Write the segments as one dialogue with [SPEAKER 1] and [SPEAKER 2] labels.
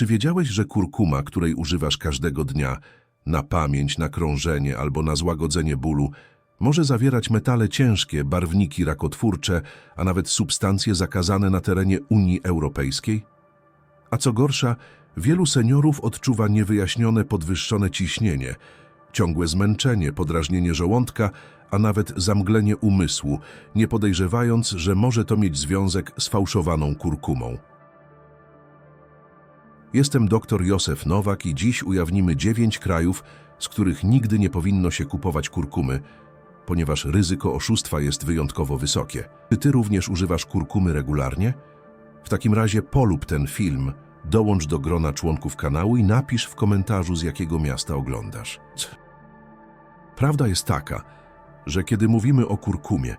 [SPEAKER 1] Czy wiedziałeś, że kurkuma, której używasz każdego dnia, na pamięć, na krążenie albo na złagodzenie bólu, może zawierać metale ciężkie, barwniki rakotwórcze, a nawet substancje zakazane na terenie Unii Europejskiej? A co gorsza, wielu seniorów odczuwa niewyjaśnione podwyższone ciśnienie, ciągłe zmęczenie, podrażnienie żołądka, a nawet zamglenie umysłu, nie podejrzewając, że może to mieć związek z fałszowaną kurkumą. Jestem dr Józef Nowak i dziś ujawnimy dziewięć krajów, z których nigdy nie powinno się kupować kurkumy, ponieważ ryzyko oszustwa jest wyjątkowo wysokie. Czy ty również używasz kurkumy regularnie? W takim razie polub ten film, dołącz do grona członków kanału i napisz w komentarzu, z jakiego miasta oglądasz. Prawda jest taka, że kiedy mówimy o kurkumie,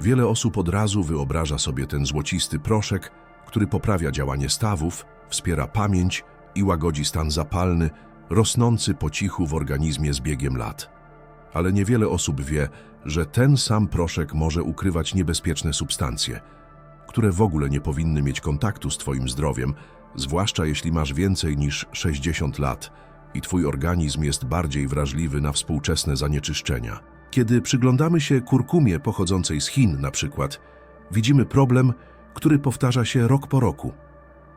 [SPEAKER 1] wiele osób od razu wyobraża sobie ten złocisty proszek, który poprawia działanie stawów, wspiera pamięć i łagodzi stan zapalny, rosnący po cichu w organizmie z biegiem lat. Ale niewiele osób wie, że ten sam proszek może ukrywać niebezpieczne substancje, które w ogóle nie powinny mieć kontaktu z Twoim zdrowiem, zwłaszcza jeśli masz więcej niż 60 lat i Twój organizm jest bardziej wrażliwy na współczesne zanieczyszczenia. Kiedy przyglądamy się kurkumie pochodzącej z Chin na przykład, widzimy problem, który powtarza się rok po roku.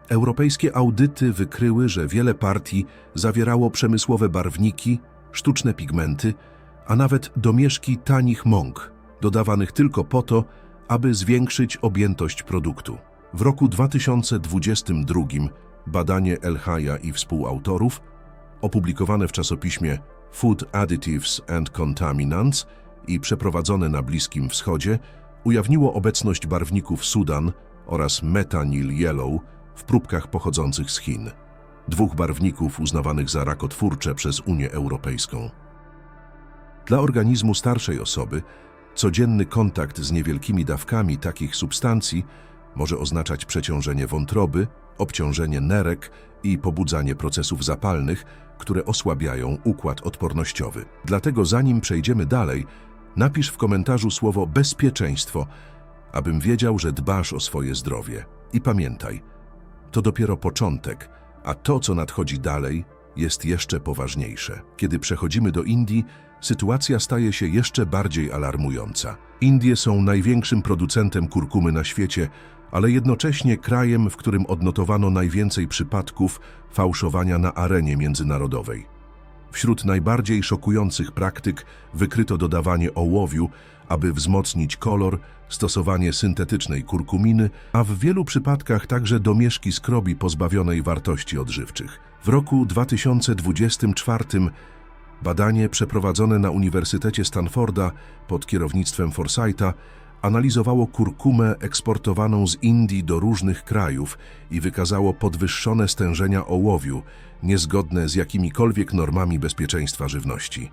[SPEAKER 1] Europejskie audyty wykryły, że wiele partii zawierało przemysłowe barwniki, sztuczne pigmenty, a nawet domieszki tanich mąk, dodawanych tylko po to, aby zwiększyć objętość produktu. W roku 2022 badanie Elhaja i współautorów, opublikowane w czasopiśmie Food Additives and Contaminants i przeprowadzone na Bliskim Wschodzie, ujawniło obecność barwników Sudan oraz metanil yellow w próbkach pochodzących z Chin. Dwóch barwników uznawanych za rakotwórcze przez Unię Europejską. Dla organizmu starszej osoby codzienny kontakt z niewielkimi dawkami takich substancji może oznaczać przeciążenie wątroby, obciążenie nerek i pobudzanie procesów zapalnych, które osłabiają układ odpornościowy. Dlatego zanim przejdziemy dalej, napisz w komentarzu słowo bezpieczeństwo, abym wiedział, że dbasz o swoje zdrowie. I pamiętaj, to dopiero początek, a to, co nadchodzi dalej, jest jeszcze poważniejsze. Kiedy przechodzimy do Indii, sytuacja staje się jeszcze bardziej alarmująca. Indie są największym producentem kurkumy na świecie, ale jednocześnie krajem, w którym odnotowano najwięcej przypadków fałszowania na arenie międzynarodowej. Wśród najbardziej szokujących praktyk wykryto dodawanie ołowiu, aby wzmocnić kolor, stosowanie syntetycznej kurkuminy, a w wielu przypadkach także domieszki skrobi pozbawionej wartości odżywczych. W roku 2024 badanie przeprowadzone na Uniwersytecie Stanforda pod kierownictwem Forsytha analizowało kurkumę eksportowaną z Indii do różnych krajów i wykazało podwyższone stężenia ołowiu, niezgodne z jakimikolwiek normami bezpieczeństwa żywności.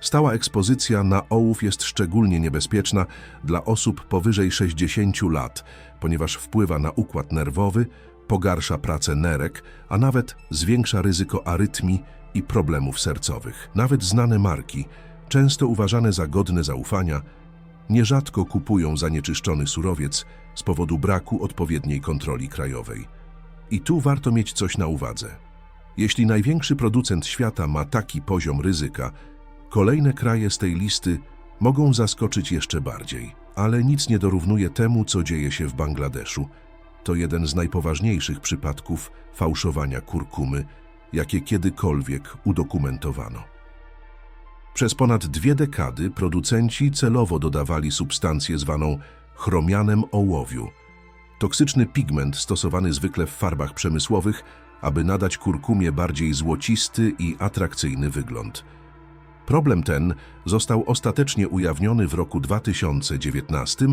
[SPEAKER 1] Stała ekspozycja na ołów jest szczególnie niebezpieczna dla osób powyżej 60 lat, ponieważ wpływa na układ nerwowy, pogarsza pracę nerek, a nawet zwiększa ryzyko arytmii i problemów sercowych. Nawet znane marki, często uważane za godne zaufania, nierzadko kupują zanieczyszczony surowiec z powodu braku odpowiedniej kontroli krajowej. I tu warto mieć coś na uwadze. Jeśli największy producent świata ma taki poziom ryzyka, kolejne kraje z tej listy mogą zaskoczyć jeszcze bardziej. Ale nic nie dorównuje temu, co dzieje się w Bangladeszu. To jeden z najpoważniejszych przypadków fałszowania kurkumy, jakie kiedykolwiek udokumentowano. Przez ponad dwie dekady producenci celowo dodawali substancję zwaną chromianem ołowiu. Toksyczny pigment stosowany zwykle w farbach przemysłowych, aby nadać kurkumie bardziej złocisty i atrakcyjny wygląd. Problem ten został ostatecznie ujawniony w roku 2019,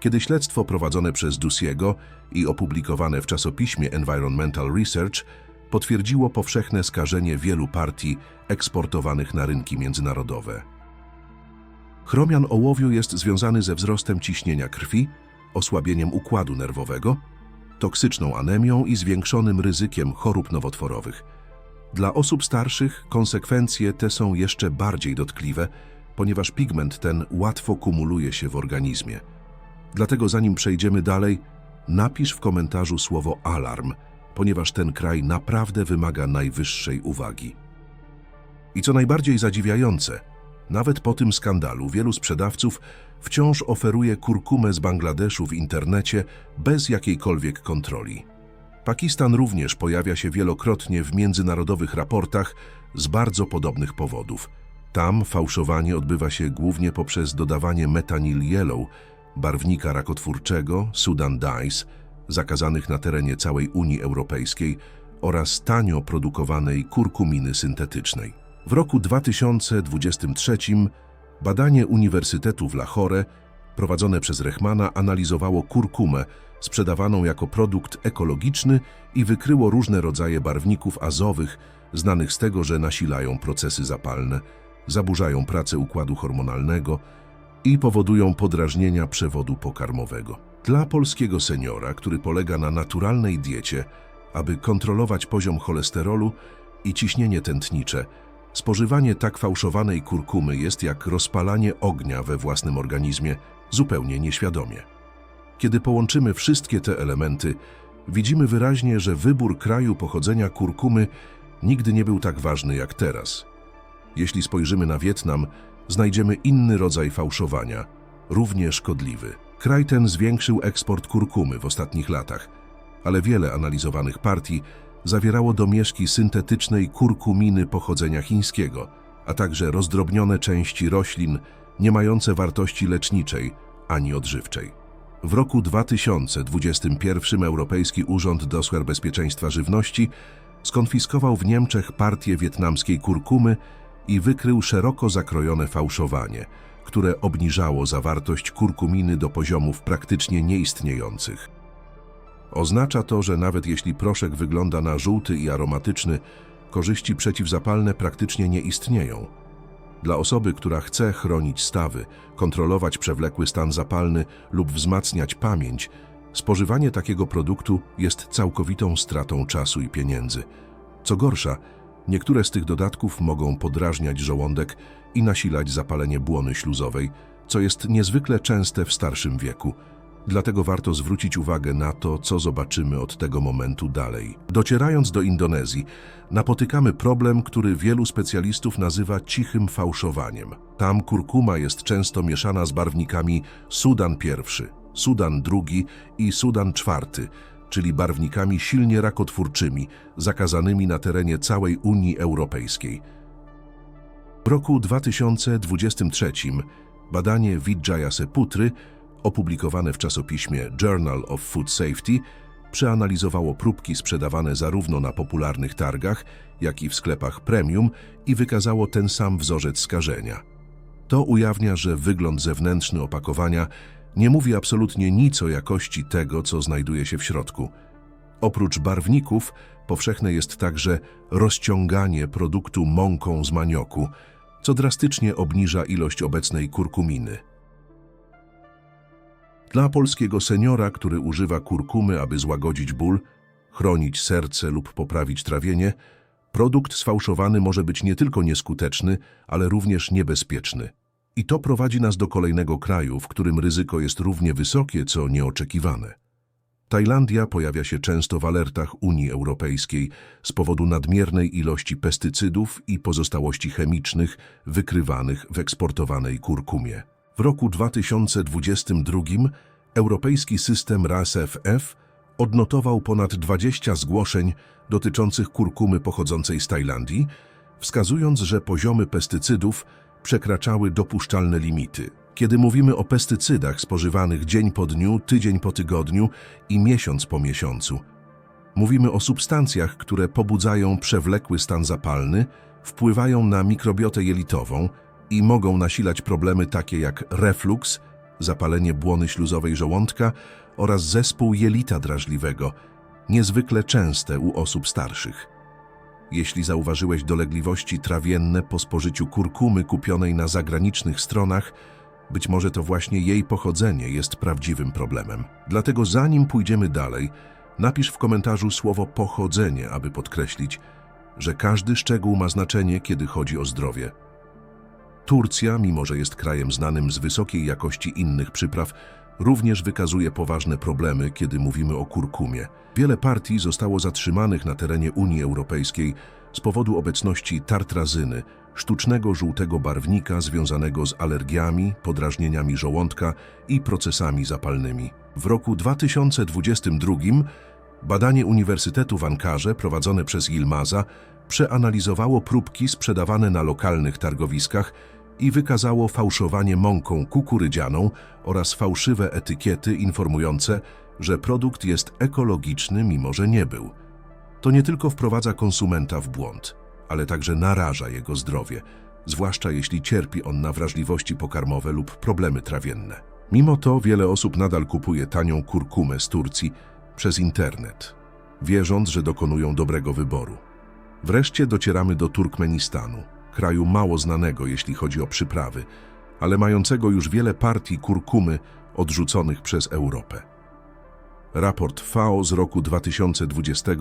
[SPEAKER 1] kiedy śledztwo prowadzone przez Dusiego i opublikowane w czasopiśmie Environmental Research potwierdziło powszechne skażenie wielu partii eksportowanych na rynki międzynarodowe. Chromian ołowiu jest związany ze wzrostem ciśnienia krwi, osłabieniem układu nerwowego, toksyczną anemią i zwiększonym ryzykiem chorób nowotworowych. Dla osób starszych konsekwencje te są jeszcze bardziej dotkliwe, ponieważ pigment ten łatwo kumuluje się w organizmie. Dlatego zanim przejdziemy dalej, napisz w komentarzu słowo alarm – ponieważ ten kraj naprawdę wymaga najwyższej uwagi. I co najbardziej zadziwiające, nawet po tym skandalu wielu sprzedawców wciąż oferuje kurkumę z Bangladeszu w internecie bez jakiejkolwiek kontroli. Pakistan również pojawia się wielokrotnie w międzynarodowych raportach z bardzo podobnych powodów. Tam fałszowanie odbywa się głównie poprzez dodawanie metanil yellow, barwnika rakotwórczego Sudan Dice, zakazanych na terenie całej Unii Europejskiej oraz tanio produkowanej kurkuminy syntetycznej. W roku 2023 badanie Uniwersytetu w Lahore prowadzone przez Rehmana analizowało kurkumę sprzedawaną jako produkt ekologiczny i wykryło różne rodzaje barwników azowych znanych z tego, że nasilają procesy zapalne, zaburzają pracę układu hormonalnego i powodują podrażnienia przewodu pokarmowego. Dla polskiego seniora, który polega na naturalnej diecie, aby kontrolować poziom cholesterolu i ciśnienie tętnicze, spożywanie tak fałszowanej kurkumy jest jak rozpalanie ognia we własnym organizmie zupełnie nieświadomie. Kiedy połączymy wszystkie te elementy, widzimy wyraźnie, że wybór kraju pochodzenia kurkumy nigdy nie był tak ważny jak teraz. Jeśli spojrzymy na Wietnam, znajdziemy inny rodzaj fałszowania, równie szkodliwy. Kraj ten zwiększył eksport kurkumy w ostatnich latach, ale wiele analizowanych partii zawierało domieszki syntetycznej kurkuminy pochodzenia chińskiego, a także rozdrobnione części roślin nie mające wartości leczniczej ani odżywczej. W roku 2021 Europejski Urząd do Bezpieczeństwa Żywności skonfiskował w Niemczech partię wietnamskiej kurkumy i wykrył szeroko zakrojone fałszowanie, które obniżało zawartość kurkuminy do poziomów praktycznie nieistniejących. Oznacza to, że nawet jeśli proszek wygląda na żółty i aromatyczny, korzyści przeciwzapalne praktycznie nie istnieją. Dla osoby, która chce chronić stawy, kontrolować przewlekły stan zapalny lub wzmacniać pamięć, spożywanie takiego produktu jest całkowitą stratą czasu i pieniędzy. Co gorsza, niektóre z tych dodatków mogą podrażniać żołądek i nasilać zapalenie błony śluzowej, co jest niezwykle częste w starszym wieku. Dlatego warto zwrócić uwagę na to, co zobaczymy od tego momentu dalej. Docierając do Indonezji, napotykamy problem, który wielu specjalistów nazywa cichym fałszowaniem. Tam kurkuma jest często mieszana z barwnikami Sudan I, Sudan II i Sudan IV, czyli barwnikami silnie rakotwórczymi, zakazanymi na terenie całej Unii Europejskiej. W roku 2023 badanie Vijaya Seputry opublikowane w czasopiśmie Journal of Food Safety, przeanalizowało próbki sprzedawane zarówno na popularnych targach, jak i w sklepach premium i wykazało ten sam wzorzec skażenia. To ujawnia, że wygląd zewnętrzny opakowania nie mówi absolutnie nic o jakości tego, co znajduje się w środku. Oprócz barwników, powszechne jest także rozciąganie produktu mąką z manioku, co drastycznie obniża ilość obecnej kurkuminy. Dla polskiego seniora, który używa kurkumy, aby złagodzić ból, chronić serce lub poprawić trawienie, produkt sfałszowany może być nie tylko nieskuteczny, ale również niebezpieczny. I to prowadzi nas do kolejnego kraju, w którym ryzyko jest równie wysokie, co nieoczekiwane. Tajlandia pojawia się często w alertach Unii Europejskiej z powodu nadmiernej ilości pestycydów i pozostałości chemicznych wykrywanych w eksportowanej kurkumie. W roku 2022 europejski system RASFF odnotował ponad 20 zgłoszeń dotyczących kurkumy pochodzącej z Tajlandii, wskazując, że poziomy pestycydów przekraczały dopuszczalne limity. Kiedy mówimy o pestycydach spożywanych dzień po dniu, tydzień po tygodniu i miesiąc po miesiącu, mówimy o substancjach, które pobudzają przewlekły stan zapalny, wpływają na mikrobiotę jelitową, i mogą nasilać problemy takie jak reflux, zapalenie błony śluzowej żołądka oraz zespół jelita drażliwego, niezwykle częste u osób starszych. Jeśli zauważyłeś dolegliwości trawienne po spożyciu kurkumy kupionej na zagranicznych stronach, być może to właśnie jej pochodzenie jest prawdziwym problemem. Dlatego zanim pójdziemy dalej, napisz w komentarzu słowo pochodzenie, aby podkreślić, że każdy szczegół ma znaczenie, kiedy chodzi o zdrowie. Turcja, mimo że jest krajem znanym z wysokiej jakości innych przypraw, również wykazuje poważne problemy, kiedy mówimy o kurkumie. Wiele partii zostało zatrzymanych na terenie Unii Europejskiej z powodu obecności tartrazyny, sztucznego żółtego barwnika związanego z alergiami, podrażnieniami żołądka i procesami zapalnymi. W roku 2022 badanie Uniwersytetu w Ankarze prowadzone przez Yilmaza przeanalizowało próbki sprzedawane na lokalnych targowiskach i wykazało fałszowanie mąką kukurydzianą oraz fałszywe etykiety informujące, że produkt jest ekologiczny, mimo że nie był. To nie tylko wprowadza konsumenta w błąd, ale także naraża jego zdrowie, zwłaszcza jeśli cierpi on na wrażliwości pokarmowe lub problemy trawienne. Mimo to wiele osób nadal kupuje tanią kurkumę z Turcji przez internet, wierząc, że dokonują dobrego wyboru. Wreszcie docieramy do Turkmenistanu, kraju mało znanego, jeśli chodzi o przyprawy, ale mającego już wiele partii kurkumy odrzuconych przez Europę. Raport FAO z roku 2020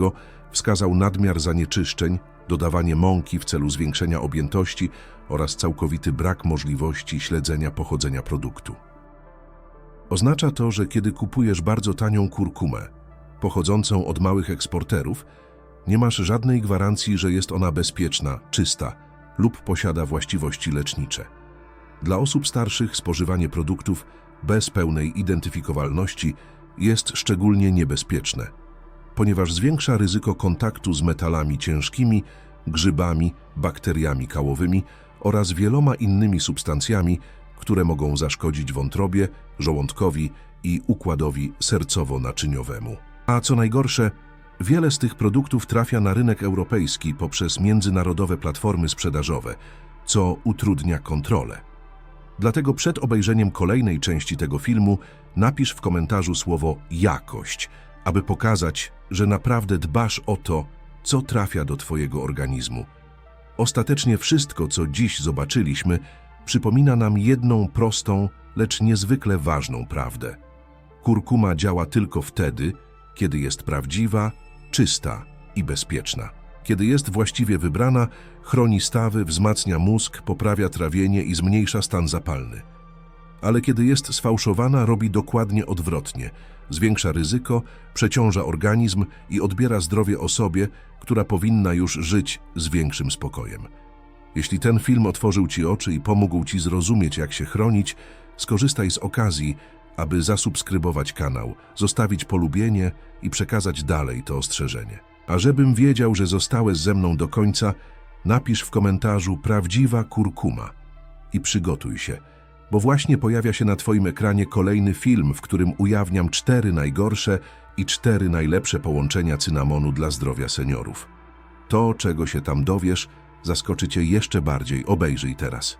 [SPEAKER 1] wskazał nadmiar zanieczyszczeń, dodawanie mąki w celu zwiększenia objętości oraz całkowity brak możliwości śledzenia pochodzenia produktu. Oznacza to, że kiedy kupujesz bardzo tanią kurkumę, pochodzącą od małych eksporterów, nie masz żadnej gwarancji, że jest ona bezpieczna, czysta lub posiada właściwości lecznicze. Dla osób starszych spożywanie produktów bez pełnej identyfikowalności jest szczególnie niebezpieczne, ponieważ zwiększa ryzyko kontaktu z metalami ciężkimi, grzybami, bakteriami kałowymi oraz wieloma innymi substancjami, które mogą zaszkodzić wątrobie, żołądkowi i układowi sercowo-naczyniowemu. A co najgorsze, wiele z tych produktów trafia na rynek europejski poprzez międzynarodowe platformy sprzedażowe, co utrudnia kontrolę. Dlatego przed obejrzeniem kolejnej części tego filmu napisz w komentarzu słowo jakość, aby pokazać, że naprawdę dbasz o to, co trafia do Twojego organizmu. Ostatecznie wszystko, co dziś zobaczyliśmy, przypomina nam jedną prostą, lecz niezwykle ważną prawdę. Kurkuma działa tylko wtedy, kiedy jest prawdziwa, czysta i bezpieczna. Kiedy jest właściwie wybrana, chroni stawy, wzmacnia mózg, poprawia trawienie i zmniejsza stan zapalny. Ale kiedy jest sfałszowana, robi dokładnie odwrotnie. Zwiększa ryzyko, przeciąża organizm i odbiera zdrowie osobie, która powinna już żyć z większym spokojem. Jeśli ten film otworzył Ci oczy i pomógł Ci zrozumieć, jak się chronić, skorzystaj z okazji, aby zasubskrybować kanał, zostawić polubienie i przekazać dalej to ostrzeżenie. A żebym wiedział, że zostałeś ze mną do końca, napisz w komentarzu prawdziwa kurkuma i przygotuj się, bo właśnie pojawia się na Twoim ekranie kolejny film, w którym ujawniam cztery najgorsze i cztery najlepsze połączenia cynamonu dla zdrowia seniorów. To, czego się tam dowiesz, zaskoczy Cię jeszcze bardziej. Obejrzyj teraz.